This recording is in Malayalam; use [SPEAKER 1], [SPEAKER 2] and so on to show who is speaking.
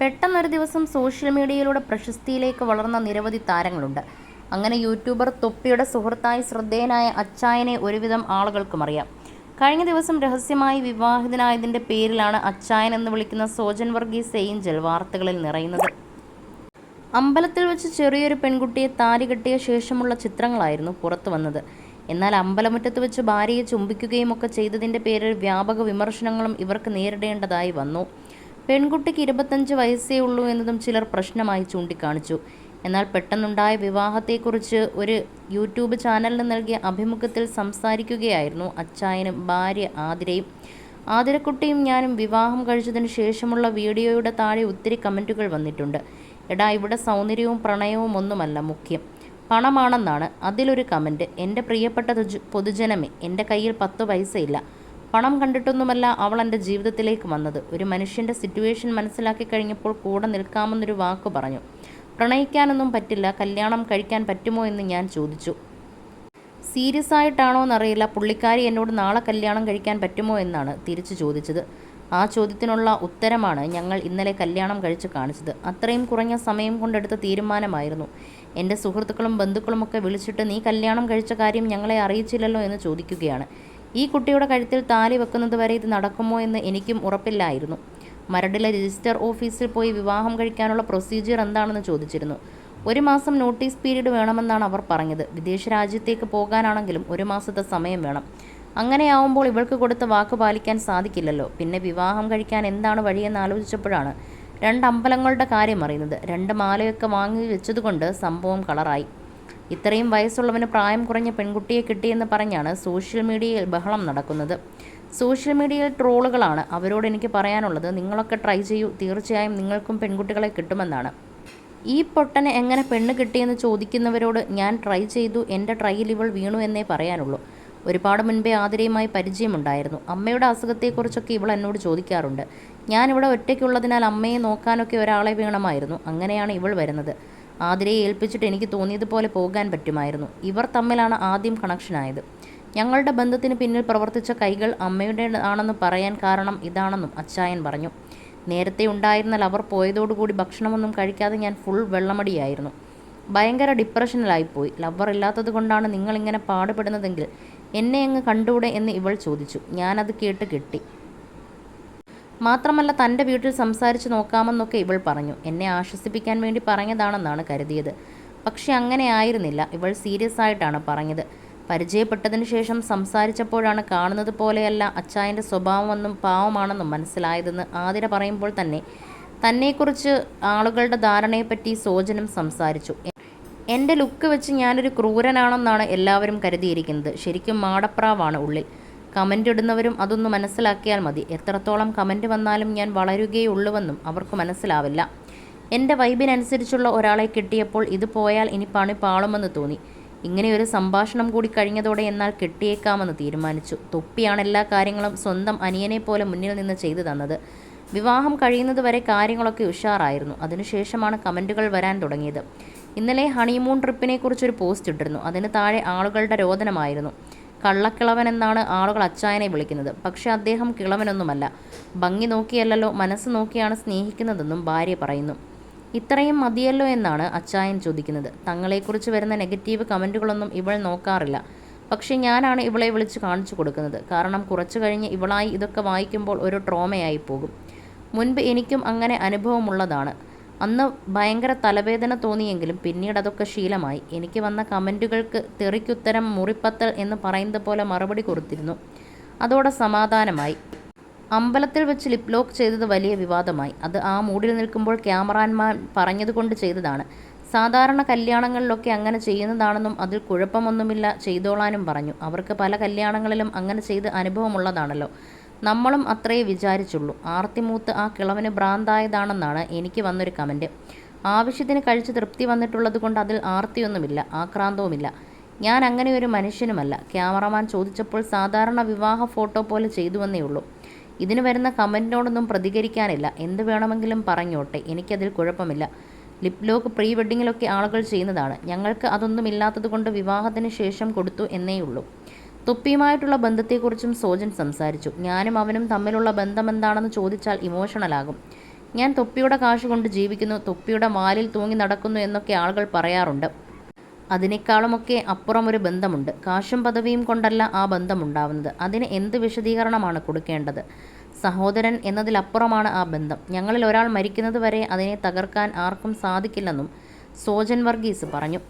[SPEAKER 1] പെട്ടെന്നൊരു ദിവസം സോഷ്യൽ മീഡിയയിലൂടെ പ്രശസ്തിയിലേക്ക് വളർന്ന നിരവധി താരങ്ങളുണ്ട്. അങ്ങനെ യൂട്യൂബർ തൊപ്പിയുടെ സുഹൃത്തായി ശ്രദ്ധേയനായ അച്ചായനെ ഒരുവിധം ആളുകൾക്കും അറിയാം. കഴിഞ്ഞ ദിവസം രഹസ്യമായി വിവാഹിതനായതിന്റെ പേരിലാണ് അച്ചായൻ എന്ന് വിളിക്കുന്ന സോജൻ വർഗീസ് ഏഞ്ചൽ വാർത്തകളിൽ നിറയുന്നത്. അമ്പലത്തിൽ വെച്ച് ചെറിയൊരു പെൺകുട്ടിയെ താലി കെട്ടിയ ശേഷമുള്ള ചിത്രങ്ങളായിരുന്നു പുറത്തു വന്നത്. എന്നാൽ അമ്പലമുറ്റത്ത് വെച്ച് ഭാര്യയെ ചുംബിക്കുകയും ഒക്കെ ചെയ്തതിന്റെ പേരിൽ വ്യാപക വിമർശനങ്ങളും ഇവർക്ക് നേരിടേണ്ടതായി വന്നു. പെൺകുട്ടിക്ക് ഇരുപത്തഞ്ച് വയസ്സേ ഉള്ളൂ എന്നതും ചിലർ പ്രശ്നമായി ചൂണ്ടിക്കാണിച്ചു. എന്നാൽ പെട്ടെന്നുണ്ടായ വിവാഹത്തെക്കുറിച്ച് ഒരു യൂട്യൂബ് ചാനലിന് നൽകിയ അഭിമുഖത്തിൽ സംസാരിക്കുകയായിരുന്നു അച്ചായനും ഭാര്യ ആതിരയും. ആതിരക്കുട്ടിയും ഞാനും വിവാഹം കഴിച്ചതിന് ശേഷമുള്ള വീഡിയോയുടെ താഴെ ഒത്തിരി കമന്റുകൾ വന്നിട്ടുണ്ട്. എടാ ഇവിടെ സൗന്ദര്യവും പ്രണയവും ഒന്നുമല്ല മുഖ്യം. പണമാണെന്നാണ് അതിലൊരു കമന്റ് എന്റെ പ്രിയപ്പെട്ട പൊതുജനമേ എന്റെ കയ്യിൽ പത്ത് പൈസയില്ല. പണം കണ്ടിട്ടൊന്നുമല്ല അവൾ എന്റെ ജീവിതത്തിലേക്ക് വന്നത്. ഒരു മനുഷ്യന്റെ സിറ്റുവേഷൻ മനസ്സിലാക്കി കഴിഞ്ഞപ്പോൾ കൂടെ നിൽക്കാമെന്നൊരു വാക്ക് പറഞ്ഞു. പ്രണയിക്കാനൊന്നും പറ്റില്ല കല്യാണം കഴിക്കാൻ പറ്റുമോ എന്ന് ഞാൻ ചോദിച്ചു. സീരിയസ് ആയിട്ടാണോ എന്നറിയില്ല പുള്ളിക്കാരി എന്നോട് നാളെ കല്യാണം കഴിക്കാൻ പറ്റുമോ എന്നാണ് തിരിച്ചു ചോദിച്ചത്. ആ ചോദ്യത്തിനുള്ള ഉത്തരമാണ് ഞങ്ങൾ ഇന്നലെ കല്യാണം കഴിച്ച് കാണിച്ചത്. അത്രയും കുറഞ്ഞ സമയം കൊണ്ടെടുത്ത തീരുമാനമായിരുന്നു. എന്റെ സുഹൃത്തുക്കളും ബന്ധുക്കളുമൊക്കെ വിളിച്ചിട്ട് നീ കല്യാണം കഴിച്ച കാര്യം ഞങ്ങളെ അറിയിച്ചില്ലല്ലോ എന്ന് ചോദിക്കുകയാണ്. ഈ കുട്ടിയുടെ കഴുത്തിൽ താലി വെക്കുന്നത് വരെ ഇത് നടക്കുമോ എന്ന് എനിക്കും ഉറപ്പില്ലായിരുന്നു. മരടിലെ രജിസ്റ്റർ ഓഫീസിൽ പോയി വിവാഹം കഴിക്കാനുള്ള പ്രൊസീജിയർ എന്താണെന്ന് ചോദിച്ചിരുന്നു. ഒരു മാസം നോട്ടീസ് പീരീഡ് വേണമെന്നാണ് അവർ പറഞ്ഞത്. വിദേശ രാജ്യത്തേക്ക് പോകാനാണെങ്കിലും ഒരു മാസത്തെ സമയം വേണം. അങ്ങനെയാവുമ്പോൾ ഇവൾക്ക് കൊടുത്ത വാക്ക് പാലിക്കാൻ സാധിക്കില്ലല്ലോ. പിന്നെ വിവാഹം കഴിക്കാൻ എന്താണ് വഴിയെന്ന് ആലോചിച്ചപ്പോഴാണ് രണ്ട് അമ്പലങ്ങളുടെ കാര്യം അറിയുന്നത്. രണ്ട് മാലയൊക്കെ വാങ്ങി വെച്ചതുകൊണ്ട് സംഭവം കളറായി. ഇത്രയും വയസ്സുള്ളവന് പ്രായം കുറഞ്ഞ പെൺകുട്ടിയെ കിട്ടിയെന്ന് പറഞ്ഞാണ് സോഷ്യൽ മീഡിയയിൽ ബഹളം നടക്കുന്നത്. സോഷ്യൽ മീഡിയയിൽ ട്രോളുകളാണ് അവരോട് എനിക്ക് പറയാനുള്ളത്. നിങ്ങളൊക്കെ ട്രൈ ചെയ്യൂ. തീർച്ചയായും നിങ്ങൾക്കും പെൺകുട്ടികളെ കിട്ടുമെന്നാണ്. ഈ പൊട്ടന് എങ്ങനെ പെണ്ണ് കിട്ടിയെന്ന് ചോദിക്കുന്നവരോട് ഞാൻ ട്രൈ ചെയ്തു. എന്റെ ട്രൈയിൽ ഇവൾ വീണു എന്നേ പറയാനുള്ളൂ. ഒരുപാട് മുൻപേ ആതിരയുമായി പരിചയമുണ്ടായിരുന്നു. അമ്മയുടെ അസുഖത്തെക്കുറിച്ചൊക്കെ ഇവൾ എന്നോട് ചോദിക്കാറുണ്ട്. ഞാനിവിടെ ഒറ്റയ്ക്കുള്ളതിനാൽ അമ്മയെ നോക്കാനൊക്കെ ഒരാളെ വേണമായിരുന്നു. അങ്ങനെയാണ് ഇവൾ വരുന്നത്. ആതിരയെ ഏൽപ്പിച്ചിട്ട് എനിക്ക് തോന്നിയതുപോലെ പോകാൻ പറ്റുമായിരുന്നു. ഇവർ തമ്മിലാണ് ആദ്യം കണക്ഷനായത്. ഞങ്ങളുടെ ബന്ധത്തിന് പിന്നിൽ പ്രവർത്തിച്ച കൈകൾ അമ്മയുടെ ആണെന്ന് പറയാൻ കാരണം ഇതാണെന്നും അച്ചായൻ പറഞ്ഞു. നേരത്തെ ഉണ്ടായിരുന്നാൽ അവർ പോയതോടുകൂടി ഭക്ഷണമൊന്നും കഴിക്കാതെ ഞാൻ ഫുൾ വെള്ളമടിയായിരുന്നു. ഭയങ്കര ഡിപ്രഷനിലായിപ്പോയി. ലവർ ഇല്ലാത്തത് കൊണ്ടാണ് നിങ്ങളിങ്ങനെ പാടുപെടുന്നതെങ്കിൽ എന്നെ അങ്ങ് കണ്ടൂടെ എന്ന് ഇവൾ ചോദിച്ചു. ഞാനത് കേട്ട് കിട്ടി. മാത്രമല്ല തന്റെ വീട്ടിൽ സംസാരിച്ച് നോക്കാമെന്നൊക്കെ ഇവൾ പറഞ്ഞു. എന്നെ ആശ്വസിപ്പിക്കാൻ വേണ്ടി പറഞ്ഞതാണെന്നാണ് കരുതിയത്. പക്ഷെ അങ്ങനെ ആയിരുന്നില്ല. ഇവൾ സീരിയസ് ആയിട്ടാണ് പറഞ്ഞത്. പരിചയപ്പെട്ടതിന് ശേഷം സംസാരിച്ചപ്പോഴാണ് കാണുന്നത് പോലെയല്ല അച്ചായന്റെ സ്വഭാവമെന്നും പാവമാണെന്നും മനസ്സിലായതെന്ന് ആതിര പറയുമ്പോൾ തന്നെ തന്നെക്കുറിച്ച് ആളുകളുടെ ധാരണയെപ്പറ്റി സോജനം സംസാരിച്ചു. എന്റെ ലുക്ക് വെച്ച് ഞാനൊരു ക്രൂരനാണെന്നാണ് എല്ലാവരും കരുതിയിരിക്കുന്നത്. ശരിക്കും മാടപ്രാവാണ് ഉള്ളിൽ. കമന്റ് ഇടുന്നവരും അതൊന്ന് മനസ്സിലാക്കിയാൽ മതി. എത്രത്തോളം കമന്റ് വന്നാലും ഞാൻ വളരുകയുള്ളൂവെന്നും അവർക്ക് മനസ്സിലാവില്ല. എന്റെ വൈബിനനുസരിച്ചുള്ള ഒരാളെ കിട്ടിയപ്പോൾ ഇത് പോയാൽ ഇനി പണി പാളുമെന്ന് തോന്നി. ഇങ്ങനെ ഒരു സംഭാഷണം കൂടി കഴിഞ്ഞതോടെ എന്നാൽ കിട്ടിയേക്കാമെന്ന് തീരുമാനിച്ചു. തൊപ്പിയാണ് എല്ലാ കാര്യങ്ങളും സ്വന്തം അനിയനെ പോലെ മുന്നിൽ നിന്ന് ചെയ്തു തന്നത്. വിവാഹം കഴിയുന്നത് വരെ കാര്യങ്ങളൊക്കെ ഉഷാറായിരുന്നു. അതിനുശേഷമാണ് കമന്റുകൾ വരാൻ തുടങ്ങിയത്. ഇന്നലെ ഹണിമൂൺ ട്രിപ്പിനെ കുറിച്ചൊരു പോസ്റ്റ് ഇട്ടിരുന്നു. അതിന് താഴെ ആളുകളുടെ രോദനമായിരുന്നു. കള്ളക്കിളവൻ എന്നാണ് ആളുകൾ അച്ചായനെ വിളിക്കുന്നത്. പക്ഷേ അദ്ദേഹം കിളവനൊന്നുമല്ല. ഭംഗി നോക്കിയല്ലല്ലോ മനസ്സ് നോക്കിയാണ് സ്നേഹിക്കുന്നതെന്നും ഭാര്യ പറയുന്നു. ഇത്രയും മതിയല്ലോ എന്നാണ് അച്ചായൻ ചോദിക്കുന്നത്. തങ്ങളെക്കുറിച്ച് വരുന്ന നെഗറ്റീവ് കമന്റുകളൊന്നും ഇവൾ നോക്കാറില്ല. പക്ഷേ ഞാനാണ് ഇവളെ വിളിച്ച് കാണിച്ചു കൊടുക്കുന്നത്. കാരണം കുറച്ചു കഴിഞ്ഞ് ഇവളായി ഇതൊക്കെ വായിക്കുമ്പോൾ ഒരു ട്രോമയായി പോകും. മുൻപ് എനിക്കും അങ്ങനെ അനുഭവമുള്ളതാണ്. അന്ന് ഭയങ്കര തലവേദന തോന്നിയെങ്കിലും പിന്നീട് അതൊക്കെ ശീലമായി. എനിക്ക് വന്ന കമന്റുകൾക്ക് തെറിക്കുത്തരം മുറിപ്പത്തൽ എന്ന് പറയുന്നത് പോലെ മറുപടി കൊടുത്തിരുന്നു. അതോടെ സമാധാനമായി. അമ്പലത്തിൽ വെച്ച് ലിപ് ലോക്ക് ചെയ്തത് വലിയ വിവാദമായി. അത് ആ മൂഡിൽ നിൽക്കുമ്പോൾ ക്യാമറാമാൻ പറഞ്ഞതുകൊണ്ട് ചെയ്തതാണ്. സാധാരണ കല്യാണങ്ങളിലൊക്കെ അങ്ങനെ ചെയ്യുന്നതാണെന്നും അതിൽ കുഴപ്പമൊന്നുമില്ല ചെയ്തോളാനും പറഞ്ഞു. അവർക്ക് പല കല്യാണങ്ങളിലും അങ്ങനെ ചെയ്ത് അനുഭവമുള്ളതാണല്ലോ. നമ്മളും അത്രയേ വിചാരിച്ചുള്ളൂ. ആർത്തിമൂത്ത് ആ കിളവന് ഭ്രാന്തായതാണെന്നാണ് എനിക്ക് വന്നൊരു കമന്റ് ആവശ്യത്തിന് കഴിച്ച് തൃപ്തി വന്നിട്ടുള്ളത് കൊണ്ട് അതിൽ ആർത്തിയൊന്നുമില്ല ആക്രാന്തവുമില്ല. ഞാൻ അങ്ങനെ ഒരു മനുഷ്യനുമല്ല. ക്യാമറമാൻ ചോദിച്ചപ്പോൾ സാധാരണ വിവാഹ ഫോട്ടോ പോലെ ചെയ്തുവെന്നേ ഉള്ളൂ. ഇതിന് വരുന്ന കമന്റിനോടൊന്നും പ്രതികരിക്കാനില്ല. എന്ത് വേണമെങ്കിലും പറഞ്ഞോട്ടെ. എനിക്കതിൽ കുഴപ്പമില്ല. ലിപ് ലോക്ക് പ്രീ വെഡിങ്ങിലൊക്കെ ആളുകൾ ചെയ്യുന്നതാണ്. ഞങ്ങൾക്ക് അതൊന്നും ഇല്ലാത്തതുകൊണ്ട് വിവാഹത്തിന് ശേഷം കൊടുത്തു എന്നേയുള്ളൂ. തൊപ്പിയുമായിട്ടുള്ള ബന്ധത്തെക്കുറിച്ചും സോജൻ സംസാരിച്ചു. ഞാനും അവനും തമ്മിലുള്ള ബന്ധം എന്താണെന്ന് ചോദിച്ചാൽ ഇമോഷണലാകും. ഞാൻ തൊപ്പിയുടെ കാശ് കൊണ്ട് ജീവിക്കുന്നു തൊപ്പിയുടെ വാലിൽ തൂങ്ങി നടക്കുന്നു എന്നൊക്കെ ആളുകൾ പറയാറുണ്ട്. അതിനേക്കാളുമൊക്കെ അപ്പുറം ഒരു ബന്ധമുണ്ട്. കാശും പദവിയും കൊണ്ടല്ല ആ ബന്ധമുണ്ടാവുന്നത്. അതിന് എന്ത് വിശദീകരണമാണ് കൊടുക്കേണ്ടത്? സഹോദരൻ എന്നതിലപ്പുറമാണ് ആ ബന്ധം. ഞങ്ങളിൽ ഒരാൾ മരിക്കുന്നത് വരെ അതിനെ തകർക്കാൻ ആർക്കും സാധിക്കില്ലെന്നും സോജൻ വർഗീസ് പറഞ്ഞു.